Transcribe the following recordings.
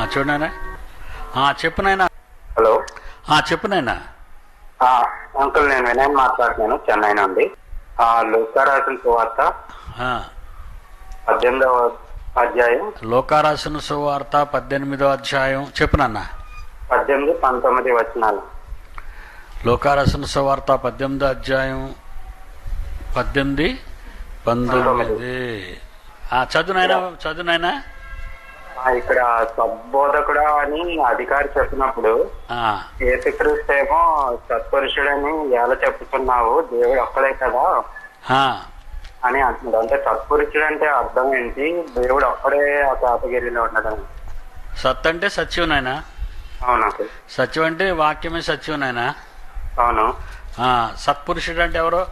చూడనాయనా చెప్పు నాయనా. హలో. ఆ, చెప్పు నాయనా. అంకుల్ నేను వినయ్ మాట్లాడుతున్నాను చెన్నై నుండి. ఆ, లూకా రాసిన సువార్త పద్దెనిమిదవ అధ్యాయం. లోకారాసిన సువార్త పద్దెనిమిదో అధ్యాయం. చెప్పు నాన్న పద్దెనిమిది పంతొమ్మిది వచనాలు. లోకారాసిన సువార్త పద్దెనిమిదో అధ్యాయం. పద్దెనిమిది పంతొమ్మిది. ఆ, చదువు నాయనా చదువు నాయనా ఆ, ఇక్కడ సద్బోధకుడా అని అధికారి చెప్పినప్పుడు ఆ, ఏసుక్రీస్తు ఏమో సత్పురుషుడని ఎలా చెప్పుతున్నావు? దేవుడు ఒక్కడే కదా? అని అంటున్నాడు. అంటే సత్పురుషుడు అంటే అర్థం ఏంటి? దేవుడు ఒక్కడే ఆ కేటగిరీలో ఉండడం. సత్ అంటే సత్యం నాయనా? అవును? సత్యం అంటే వాక్యమే సత్యం నాయనా? అవును. సత్పురుషుడు అంటే ఎవరు?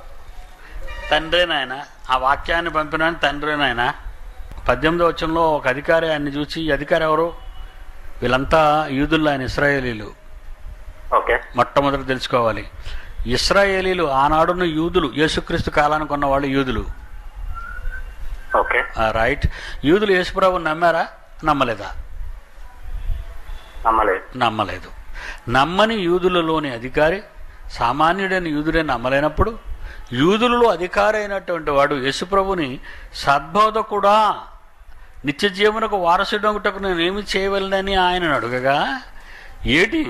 తండ్రే నాయన. ఆ వాక్యాన్ని పంపిన తండ్రే నాయన? పద్దెనిమిదో వచ్చంలో ఒక అధికారి ఆయన్ని చూసి ఈ అధికారి ఎవరు? వీళ్ళంతా యూదుల్లో ఆయన ఇస్రాయేలీలు. ఓకే. మొట్టమొదటి తెలుసుకోవాలి. ఇస్రాయేలీలు ఆనాడున్న యూదులు యేసుక్రీస్తు కాలానికి ఉన్న వాళ్ళు యూదులు రైట్. యూదులు యేసుప్రభుని నమ్మారా? నమ్మలేదా? నమ్మలేదు. నమ్మలేదు. నమ్మని యూదులలోని అధికారి సామాన్యుడైన యూదుడే నమ్మలేనప్పుడు యూదులలో అధికారి అయినటువంటి వాడు యేసుప్రభుని సద్బోధకుడా నిత్య జీవనకు వారసుడొకటకు నేనేమి చేయవలనని ఆయన అడుగగా ఏటి?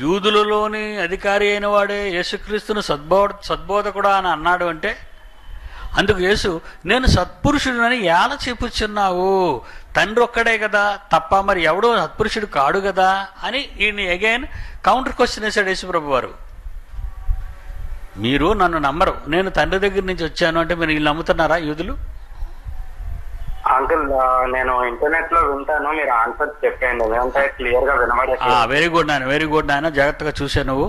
యూదులలోని అధికారి అయిన వాడే యేసుక్రీస్తును సద్బో సద్బోధకుడా అని అన్నాడు అంటే అందుకు యేసు నేను సత్పురుషుడినని ఎలా చెప్పుచున్నావు తండ్రి ఒక్కడే కదా తప్ప మరి ఎవడో సత్పురుషుడు కాడు కదా అని ఈయన్ని అగైన్ కౌంటర్ క్వశ్చన్ వేశాడు యేసుప్రభు వారు మీరు నన్ను నమ్మరు. నేను తండ్రి దగ్గర నుంచి వచ్చాను అంటే మీరు వీళ్ళు నమ్ముతున్నారా యూదులు? అంకుల్ నేను ఇంటర్నెట్లో వింటాను మీరు ఆన్సర్ చెప్పండి ఎందుకంటే క్లియర్గా వినబడట్లేదు. వెరీ గుడ్ నాయన వెరీ గుడ్ నాయన. జాగ్రత్తగా చూసా నువ్వు.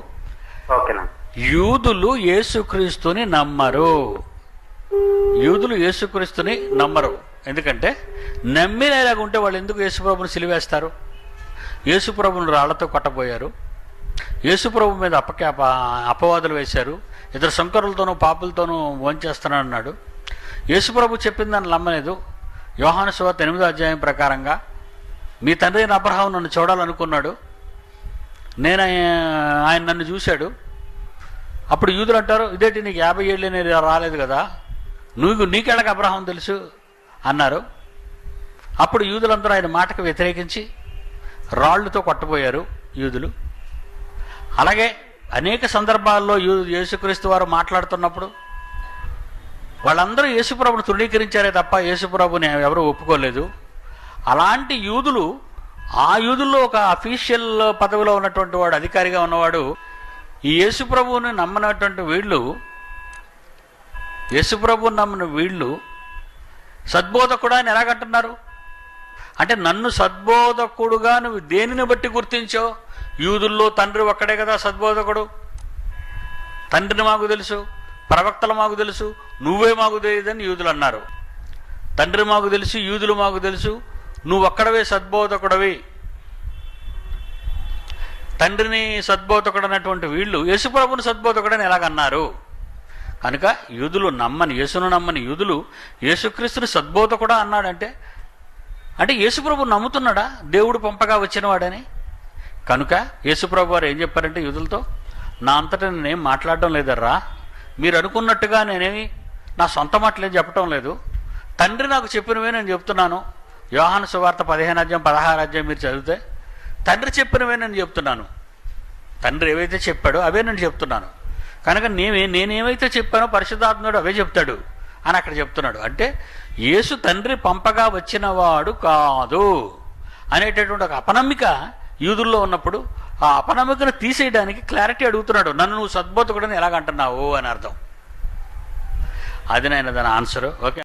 ఓకేనా యూదులు యేసుక్రీస్తుని నమ్మరు. యూదులు యేసుక్రీస్తుని నమ్మరు. ఎందుకంటే నమ్మినేలాగా ఉంటే వాళ్ళు ఎందుకు యేసుప్రభుని సిలివేస్తారు? యేసుప్రభుని రాళ్ళతో కొట్టబోయారు. యేసుప్రభు మీద అపకే అప అపవాదులు వేశారు. ఇద్దరు శంకరులతోనూ పాపులతోనూ వంచేస్తానన్నాడు. యేసుప్రభు చెప్పింది దాన్ని నమ్మలేదు. యోహాను సువార్త ఎనిమిదో అధ్యాయం ప్రకారంగా మీ తండ్రి అయిన అబ్రహాం నన్ను చూడాలనుకున్నాడు. నేను ఆయన- ఆయన నన్ను చూశాడు. అప్పుడు యూదులు అంటారు ఇదేంటి నీకు యాభై ఏళ్ళు నేను రాలేదు కదా? నువ్వు నీకెళ్ళక అబ్రహం తెలుసు? అన్నారు. అప్పుడు యూదులందరూ ఆయన మాటకు వ్యతిరేకించి రాళ్ళతో కొట్టబోయారు యూదులు. అలాగే అనేక సందర్భాల్లో యూ యేసుక్రీస్తు వారు మాట్లాడుతున్నప్పుడు వాళ్ళందరూ యేసుప్రభుని తృణీకరించారే తప్ప యేసుప్రభుని ఎవరు ఒప్పుకోలేదు. అలాంటి యూదులు ఆ యూదుల్లో ఒక అఫీషియల్ పదవిలో ఉన్నటువంటి వాడు అధికారిగా ఉన్నవాడు ఈ యేసుప్రభువుని నమ్మనటువంటి వీళ్ళు యేసుప్రభువుని నమ్మిన వీళ్ళు సద్బోధకుడు అని ఎలాగంటున్నారు? అంటే నన్ను సద్బోధకుడుగా నువ్వు దేనిని బట్టి గుర్తించావు? యూదుల్లో తండ్రి ఒక్కడే కదా సద్బోధకుడు. తండ్రిని మాకు తెలుసు. ప్రవక్తలు మాకు తెలుసు నువ్వే మాకు తెలియదని యూదులు అన్నారు. తండ్రి మాకు తెలుసు యూదులు మాకు తెలుసు నువ్వు ఒక్కడవే సద్బోధకుడవి. తండ్రిని సద్బోధకుడు అన్నటువంటి వీళ్ళు యేసుప్రభుని సద్బోధకుడని ఎలాగన్నారు? కనుక యూదులు నమ్మని యేసును నమ్మని యూదులు యేసుక్రీస్తుని సద్బోధకుడా అన్నాడంటే అంటే యేసుప్రభు నమ్ముతున్నాడా? దేవుడు పంపగా వచ్చినవాడని? కనుక యేసుప్రభు వారు ఏం చెప్పారంటే యూదులతో నా అంతటా నేనేం మాట్లాడడం లేదర్రా? మీరు అనుకున్నట్టుగా నేనేమి నా సొంత మాటలేం చెప్పటం లేదు. తండ్రి నాకు చెప్పినవే నేను చెప్తున్నాను. యోహాను సువార్త పదిహేను అధ్యాయం పదహారు అధ్యాయం మీరు చదివితే తండ్రి చెప్పినవే నేను చెప్తున్నాను. తండ్రి ఏవైతే చెప్పాడో అవే నేను చెప్తున్నాను. కనుక నేనే నేనేమైతే చెప్పానో పరిశుద్ధాత్ముడు అవే చెప్తాడు అని అక్కడ చెప్తున్నాడు. అంటే యేసు తండ్రి పంపగా వచ్చినవాడు కాదు అనేటటువంటి ఒక అపనమ్మిక యూదుల్లో ఉన్నప్పుడు ఆ అపనమ్మకను తీసేయడానికి క్లారిటీ అడుగుతున్నాడు. నన్ను నువ్వు సద్బోధకుడని ఎలాగంటున్నావు అని అర్థం. అది నేను దాని ఆన్సర్. ఓకే.